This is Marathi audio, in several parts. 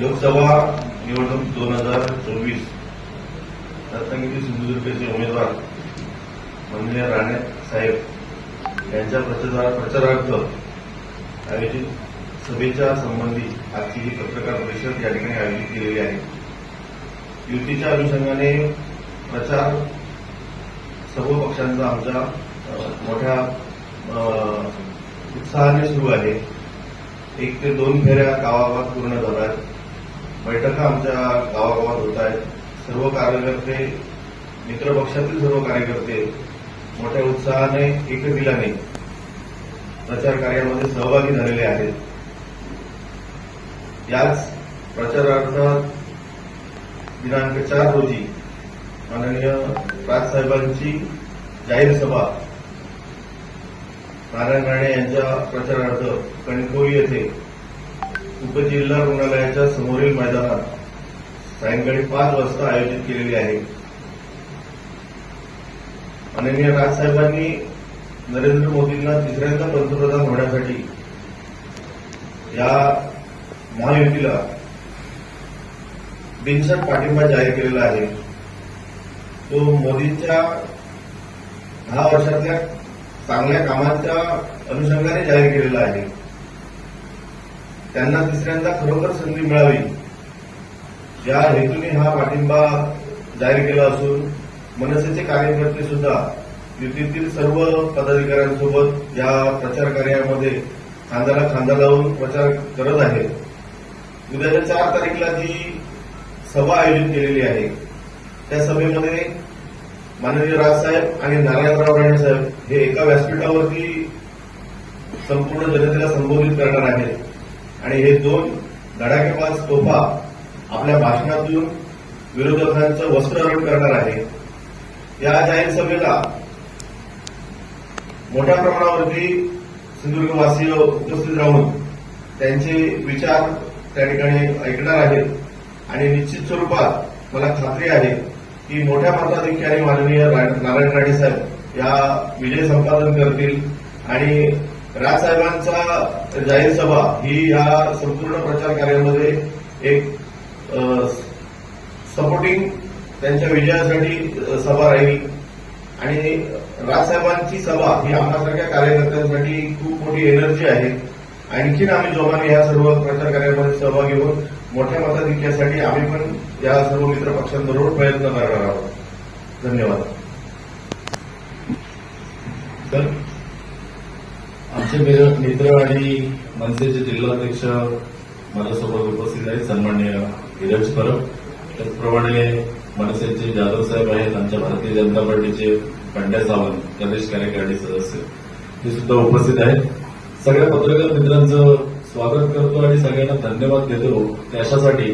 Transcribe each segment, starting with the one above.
लोकसभा निवडणूक दोन हजार चोवीस. रत्नागिरी सिंधुदुर्गचे उमेदवार माननीय राणे साहेब. यांच्या प्रचारार्थ आयोजित सभेच्या संबंधी आजची ही पत्रकार परिषद या ठिकाणी आयोजित केलेली आहे. युतीच्या अनुषंगाने प्रचार सर्व पक्षांचा आमच्या मोठ्या उत्साहाने सुरू आहे. एक ते दोन फेऱ्या गावागावात पूर्ण झाल्या आहेत बैठका आमच्या गावागावात होत आहेत. सर्व कार्यकर्ते मित्रपक्षातील सर्व कार्यकर्ते मोठ्या उत्साहाने एकदिलाने प्रचार कार्यामध्ये सहभागी झालेले आहेत. याच प्रचारार्थ दिनांक चार रोजी माननीय राजसाहेबांची जाहीर सभा नारायण राणे यांच्या प्रचारार्थ कणकवली येथे उपजिल्हा रुग्णालयाच्या समोरील मैदानात सायंकाळी पाच वाजता आयोजित केलेली आहे. माननीय राजसाहेबांनी नरेंद्र मोदींना तिसऱ्यांदा पंतप्रधान होण्यासाठी या महायुतीला बिनशट पाठिंबा जाहीर केलेला आहे. तो मोदींच्या दहा वर्षातल्या चांगल्या कामाच्या अनुषंगाने जाहीर केलेला आहे. त्यांना तिसऱ्यांदा खरोखर संधी मिळावी. या हेतूने हा पाठिंबा जाहीर केला असून मनसेचे कार्यकर्ते सुद्धा युतीतील सर्व पदाधिकाऱ्यांसोबत या प्रचार कार्यामध्ये खांद्याला खांदा लावून प्रचार करत आहेत. उद्याच्या चार तारीखला जी सभा आयोजित केलेली आहे त्या सभेमध्ये माननीय राजसाहेब आणि नारायणराव राणे साहेब हे एका व्यासपीठावरती संपूर्ण जनतेला संबोधित करणार आहेत. आणि हे दोन धडाकेबाज तोफा आपल्या भाषणातून विरोधकांचं वस्त्रहरण करणार आहे. या जाहीर सभेला मोठ्या प्रमाणावरती सिंधुदुर्गवासीय उपस्थित राहून त्यांचे विचार त्या ठिकाणी ऐकणार आहेत. आणि निश्चित स्वरूपात मला खात्री आहे की मोठ्या मताधिक्याने माननीय नारायण राणे साहेब या विजय संपादन करतील आणि राजसाहेबांचा जाहीर सभा ही या संपूर्ण प्रचार कार्यामध्ये एक सपोर्टिंग त्यांच्या विजयासाठी सभा राहील. आणि राजसाहेबांची सभा ही आम्हासारख्या कार्यकर्त्यांसाठी खूप मोठी एनर्जी आहे. आणखीन आम्ही जोमाने या सर्व प्रचार कार्यामध्ये सहभागी होऊन मोठ्या मताधिक्यासाठी आम्ही पण या सर्व मित्र पक्षांबरोबर प्रयत्न करणार आहोत. धन्यवाद. तर आमचे मित्र मित्र आणि मनसेचे जिल्हाध्यक्ष माझ्यासोबत उपस्थित आहेत सन्माननीय धीरज परब. त्याचप्रमाणे मनसेचे जाधव साहेब आहेत आमच्या भारतीय जनता पार्टीचे पंड्या सावंत प्रदेश कार्यकारिणी सदस्य. ते सुद्धा उपस्थित आहेत. सगळ्या पत्रकार मित्रांचं स्वागत करतो आणि सगळ्यांना धन्यवाद देतो. ते अशासाठी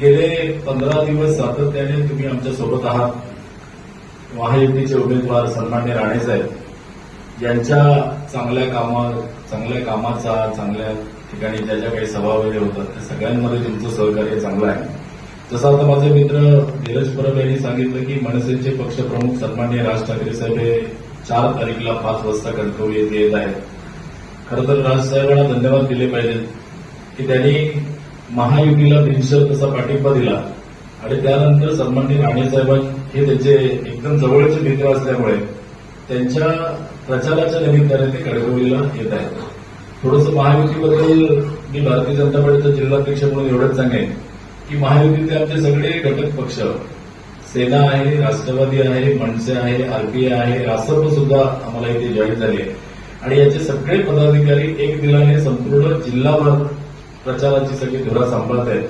गेले पंधरा दिवस सातत्याने तुम्ही आमच्यासोबत आहात. महायुतीचे उमेदवार सन्मान्य राणेसाहेब. ज्यांच्या चांगल्या कामा चांगल्या कामाचा चांगल्या ठिकाणी ज्या ज्या काही सभा वगैरे होतात त्या सगळ्यांमध्ये तुमचं सहकार्य चांगलं आहे. जसं आता माझे मित्र धीरज परब यांनी सांगितलं की मनसेचे पक्षप्रमुख सन्मान्य राज ठाकरे साहेब हे चार तारीखला पाच वाजता कणकवली येथे येत आहेत. खरं तर राजसाहेबांना धन्यवाद दिले पाहिजेत की त्यांनी महायुतीला बिनशर तसा पाठिंबा दिला. आणि त्यानंतर सन्माननीय राणेसाहेबां हे त्यांचे एकदम जवळचे मित्र असल्यामुळे त्यांच्या प्रचाराच्या निमित्ताने ते कडगवलीला येत आहेत. थोडंसं महायुतीबद्दल मी भारतीय जनता पार्टीचा जिल्हाध्यक्ष म्हणून एवढंच सांगेन की महायुतीचे आमचे सगळे घटक पक्ष सेना आहे राष्ट्रवादी आहे मनसे आहे आरपीआय आहे रासप सुद्धा आम्हाला इथे जॉईन झाले आणि याचे सगळे पदाधिकारी एक दिलाने संपूर्ण जिल्हाभर प्रचाराची सगळी धुरा सांभाळत आहेत.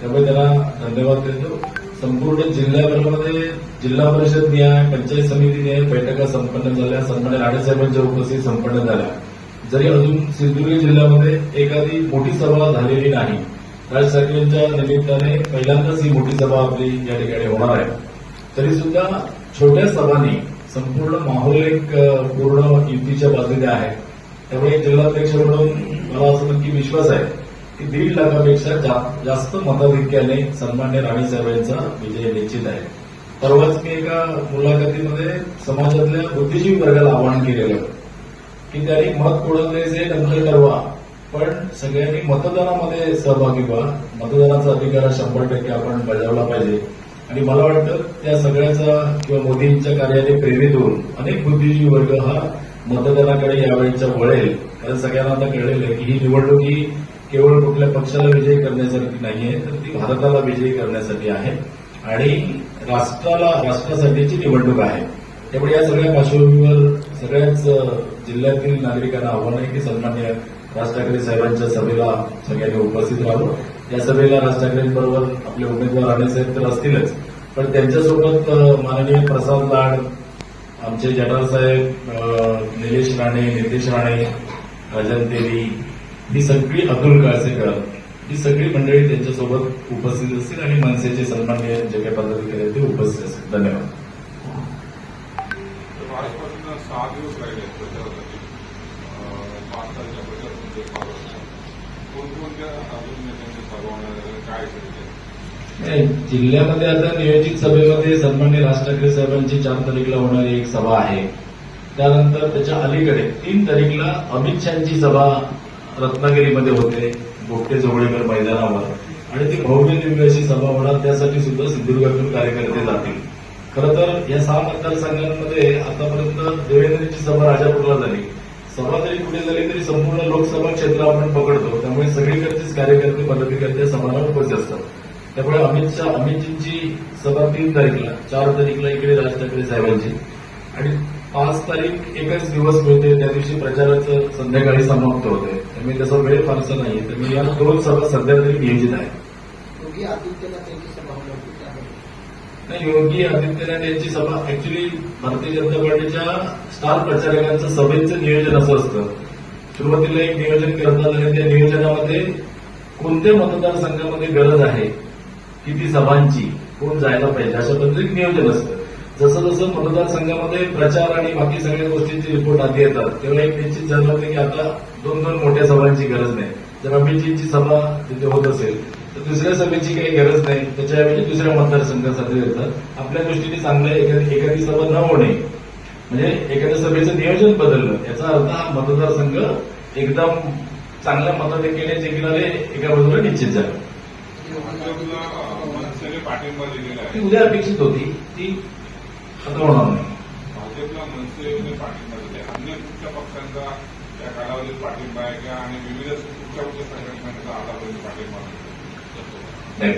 त्यामुळे त्यांना धन्यवाद देतो. संपूर्ण जिल्ह्याभरामध्ये जिल्हा परिषद न्याय पंचायत समिती न्याय बैठका संपन्न झाल्या. संपन्न राणेसाहेबांच्या उपस्थित संपन्न झाल्या. जरी अजून सिंधुदुर्ग जिल्ह्यामध्ये एखादी मोठी सभा झालेली नाही राज ठाकरेंच्या निमित्ताने पहिल्यांदाच ही मोठी सभा आपली या ठिकाणी होणार आहे. तरी सुद्धा छोट्या सभांनी संपूर्ण माहोल एक पूर्ण युतीच्या बाजूने आहे. त्यामुळे जिल्हाध्यक्ष म्हणून मला असं नक्की विश्वास आहे की दीड लाखापेक्षा जास्त मताधिक्याने सन्मान्य राणे यांचा विजय निश्चित आहे. परवाच मी एका मुलाखतीमध्ये समाजातल्या बुद्धिजीवी वर्गाला आवाहन केलेलं की त्यांनी मत कोणाचे नंतर ठरवा पण सगळ्यांनी मतदानामध्ये सहभागी व्हा. मतदानाचा अधिकार हा शंभर टक्के आपण बजावला पाहिजे. आणि मला वाटतं त्या सगळ्याचा किंवा मोदींच्या कार्याने प्रेरित होऊन अनेक बुद्धिजीवी वर्ग हा मतदानाकडे यावेळीच्या वळेल. कारण सगळ्यांना आता कळलेलं आहे की ही निवडणूक ही केवळ कुठल्या पक्षाला विजयी करण्यासाठी नाहीये तर ती भारताला विजयी करण्यासाठी आहे. आणि राष्ट्राला राष्ट्रासाठीची निवडणूक आहे. त्यामुळे या सगळ्या पार्श्वभूमीवर सगळ्याच जिल्ह्यातील नागरिकांना आव्हान आहे की सन्मान्य राज ठाकरे साहेबांच्या सभेला सगळ्यांनी उपस्थित राहावं. या सभेला राज ठाकरेंबरोबर आपले उमेदवार राणेसाहेब तर असतीलच. पण त्यांच्यासोबत माननीय प्रसाद लाड आमचे जटार साहेब निलेश राणे नितेश राणे राजन देवी ही सगळी अब्दुल काळसेकर ही सगळी मंडळी त्यांच्यासोबत उपस्थित असतील आणि मनसेचे सन्मान्य जे काही पदाधिकारी आहेत ते उपस्थित असतील. धन्यवाद. जिल्ह्यामध्ये आता नियोजित सभेमध्ये सन्मान्य राज ठाकरे साहेबांची चार तारीखला होणारी एक सभा आहे. त्यानंतर त्याच्या अलीकडे तीन तारीखला अमित शहाची सभा रत्नागिरीमध्ये होते गोपटे जवळेकर मैदानावर. आणि ती भव्य दिव्य अशी सभा होणार त्यासाठी सुद्धा सिंधुदुर्गातून कार्यकर्ते जातील. खरं तर या सहा मतदारसंघांमध्ये आतापर्यंत देवेंद्रची सभा राजापूरला झाली. सभा जरी कुठे झाली तरी संपूर्ण लोकसभा क्षेत्र आपण पकडतो. त्यामुळे सगळीकडचेच कार्यकर्ते पदाधिकारी सभाला उपस्थित असतात. त्यामुळे अमित शहा अमितजींची सभा तीन तारीखला चार तारीखला इकडे राज ठाकरे साहेबांची. आणि पाच तारीख एकच दिवस मिळते त्या दिवशी प्रचाराचं संध्याकाळी समाप्त होते. त्यामुळे त्याचा वेळ फारसा नाही त्यामुळे या दोन सभा सध्या तरी नियोजित आहे. योगी आदित्यनाथ यांची सभा होणार होती त्यामध्ये नाही योगी आदित्यनाथ यांची सभा ऍक्च्युली भारतीय जनता पार्टीच्या स्टार प्रचारकांचं सभेचं नियोजन असं असतं. सुरुवातीला एक नियोजन करतात आणि त्या नियोजनामध्ये कोणत्या मतदारसंघामध्ये गरज आहे? किती सभांची? कोण जायला पाहिजे? अशा पद्धतीने नियोजन असतं. जसं जसं मतदारसंघामध्ये प्रचार आणि बाकी सगळ्या गोष्टींचे रिपोर्ट आधी येतात तेव्हा एक निश्चित झालं की आता दोन दोन मोठ्या सभांची गरज नाही. जर अभिजितची सभा तिथे होत असेल तर दुसऱ्या सभेची काही गरज नाही. त्याच्याऐवजी दुसऱ्या मतदारसंघासाठी येतात आपल्या दृष्टीने चांगलं एखादी सभा न होणे. म्हणजे एखाद्या सभेचं नियोजन बदललं याचा अर्थ हा मतदारसंघ एकदम चांगल्या मताधिक्याने जिंकणारे एका बाजूला निश्चित झालं. ती उद्या अपेक्षित होती. ती आता होणार नाही. भाजपला मनसेने पाठिंबा दिले अन्य कुठल्या पक्षांचा त्या कालावधीत पाठिंबा आहे का? आणि विविध कुठल्या कुठल्या संघटनांचा आतापर्यंत पाठिंबा? नाही.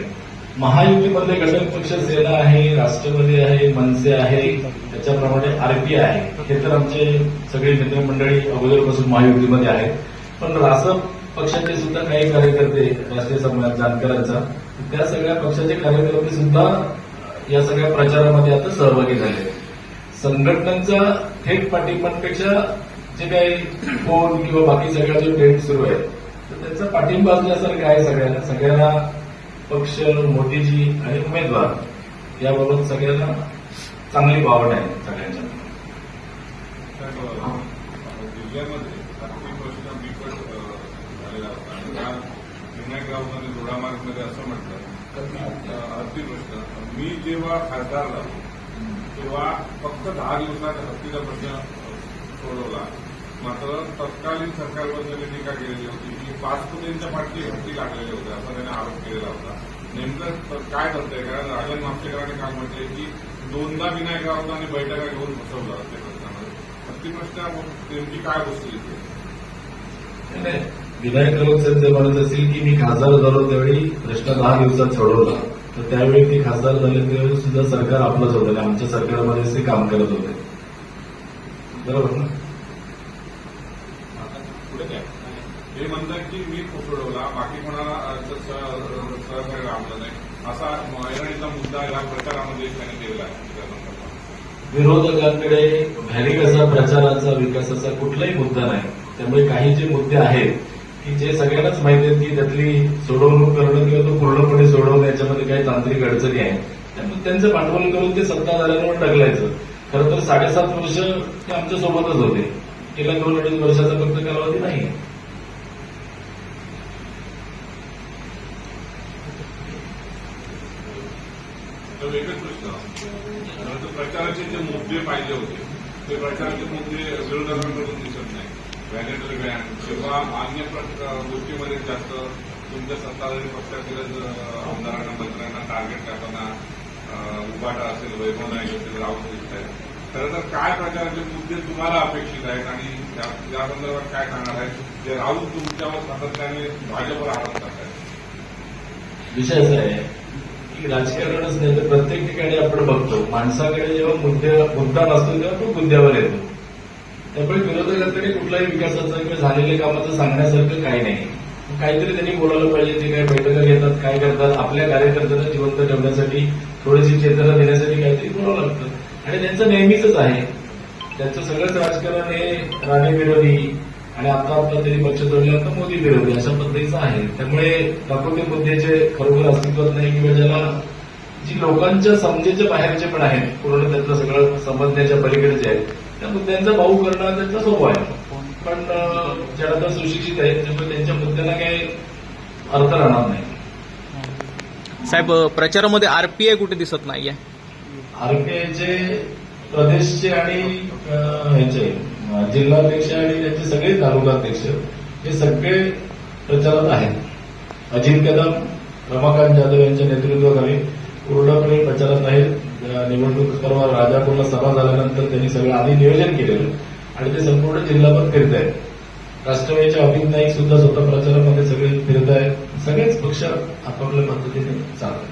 महायुतीमध्ये घटक पक्ष सेना आहे राष्ट्रवादी आहे मनसे आहे त्याच्याप्रमाणे आरपी आहे. हे तर आमचे सगळे मित्रमंडळी अगोदरपासून महायुतीमध्ये आहेत. पण रासप पक्षाचे सुद्धा काही कार्यकर्ते राष्ट्रीय समाज जानकरांचा त्या सगळ्या पक्षाचे कार्यकर्ते सुद्धा या सगळ्या प्रचारामध्ये आता सहभागी झाले. संघटनांचा थेट पाठिंबांपेक्षा जे काही फोन किंवा बाकी सगळ्या जे ट्रेंड सुरू आहे तर त्याचा पाठिंबा असल्यासारखं आहे सगळ्यांना. सगळ्यांना पक्ष मोदीजी आणि उमेदवार याबाबत सगळ्यांना चांगली भावना आहे सगळ्यांच्या साहेब, अं, जिल्ह्यामध्ये आर्थिक प्रश्न बिकट अं, झालेला होता आणि त्या विनायक राऊत आणि दोडामार्गमध्ये असं म्हटलं की अं, प्रश्न मी जेव्हा खासदार झालो तेव्हा फक्त दहा दिवसात हत्तीचा प्रश्न सोडवला. मात्र तत्कालीन सरकारबद्दल टीका केलेली होती. की पाच कोटींच्या पाठी हत्ती लागलेली होते असा त्यांनी आरोप केलेला होता. नेमकं काय ठरतंय कारण राजन मापसेकरांनी काल म्हटलंय की दोनदा विनायक राऊतांनी बैठका घेऊन फसवलं ते प्रश्नामध्ये. हत्ती प्रश्न नेमकी काय गोष्टी इथे? नाही, विनायक राऊत साहेब म्हणत असेल की मी खासदार झालो त्यावेळी प्रश्न दहा दिवसात सोडवला. तर त्यावेळी ते खासदार झाले त्यावेळी सुद्धा सरकार आपलंच होतं आणि आमच्या सरकारमध्येच ते काम करत होते. बरोबर ना? आता पुढे काय? हे म्हणतात की मी सोडवला बाकी कोणाला सहकार्य लाभलं नाही. असा ऐरणीचा मुद्दा या प्रचारामध्ये त्यांनी केलेला आहे. विरोधकांकडे व्हॅलिड असा प्रचाराचा विकासाचा कुठलाही मुद्दा नाही. त्यामुळे काही जे मुद्दे आहेत की जे सगळ्यांनाच माहिती आहे की त्यातली सोडवणूक करणं किंवा तो पूर्णपणे सोडवणं याच्यामध्ये काही तांत्रिक अडचणी आहेत. त्यामुळे त्यांचं भांडवल करून ते सत्ता झाल्यावर ढकलायचं खरं तर साडेसात वर्ष ते आमच्या सोबतच होते. गेल्या दोन अडीच वर्षाचा फक्त कालावधी नाही. तर एकच प्रश्न. प्रचाराचे जे मुद्दे पाहिजे होते ते प्रचाराचे मुद्दे विरोधकांकडून दिसत व्हॅलेटरी बँक किंवा अन्य गोष्टीमध्ये जास्त तुमच्या सत्ताधारी पक्षातील आमदारांना मंत्र्यांना टार्गेट करताना उभाटा असेल वैभव नाईक असेल राऊत दिसत आहेत खरं तर काय प्रकारचे मुद्दे तुम्हाला अपेक्षित आहेत आणि त्या- संदर्भात काय सांगणार आहेत? जे राऊत तुमच्यावर सातत्याने भाजपवर आरोप करतात विषय असा आहे की राजकारणच नाही तर प्रत्येक ठिकाणी आपण बघतो माणसाकडे जेव्हा मुद्दे मुद्दा नसतो तेव्हा तो मुद्द्यावर येतो. त्यामुळे विरोधकांकडे कुठलाही विकासाचं किंवा झालेल्या कामाचं सांगण्यासारखं काही नाही. काहीतरी त्यांनी बोलायला पाहिजे ते काय बैठका घेतात काय करतात आपल्या कार्यकर्त्यांना जिवंत ठेवण्यासाठी थोडीशी चेतना देण्यासाठी काहीतरी बोलावं लागतं. आणि त्यांचं नेहमीच आहे. त्यांचं सगळंच राजकारण हे राणे विरोधी आणि आता आता तरी पक्ष आता मोदी विरोधी अशा पद्धतीचं आहे. त्यामुळे दाखवते मुद्द्याचे खरोखर अस्तित्वात नाही किंवा ज्याला जी लोकांच्या समजेच्या बाहेरचे पण आहेत पूर्ण त्यांचं सगळं समजण्याच्या पलीकडचे आहेत. त्या मुद्द्यांचा भाऊ करणं त्यांचा स्वभाव आहे. पण अं, ज्याला तर सुशिक्षित आहेत त्यामुळे त्यांच्या मुद्द्यांना काही अर्थ राहणार नाही. साहेब प्रचारामध्ये आरपीआय कुठे दिसत नाहीये? आरपीआयचे प्रदेशचे आणि ह्याचे जिल्हाध्यक्ष आणि त्यांचे सगळे तालुकाध्यक्ष हे सगळे प्रचारात आहेत. अजित कदम रमाकांत जाधव यांच्या नेतृत्वाखाली पूर्णपणे प्रचारात आहेत. निवडणूक परवा राजापूरला सभा झाल्यानंतर त्यांनी सगळं आधी नियोजन केलेलं. आणि ते संपूर्ण जिल्हाभर फिरत आहेत राष्ट्रवादीचे अमित नाईक सुद्धा स्वतः प्रचारामध्ये सगळे फिरत आहेत सगळेच पक्ष आपापल्या पद्धतीने चालतात.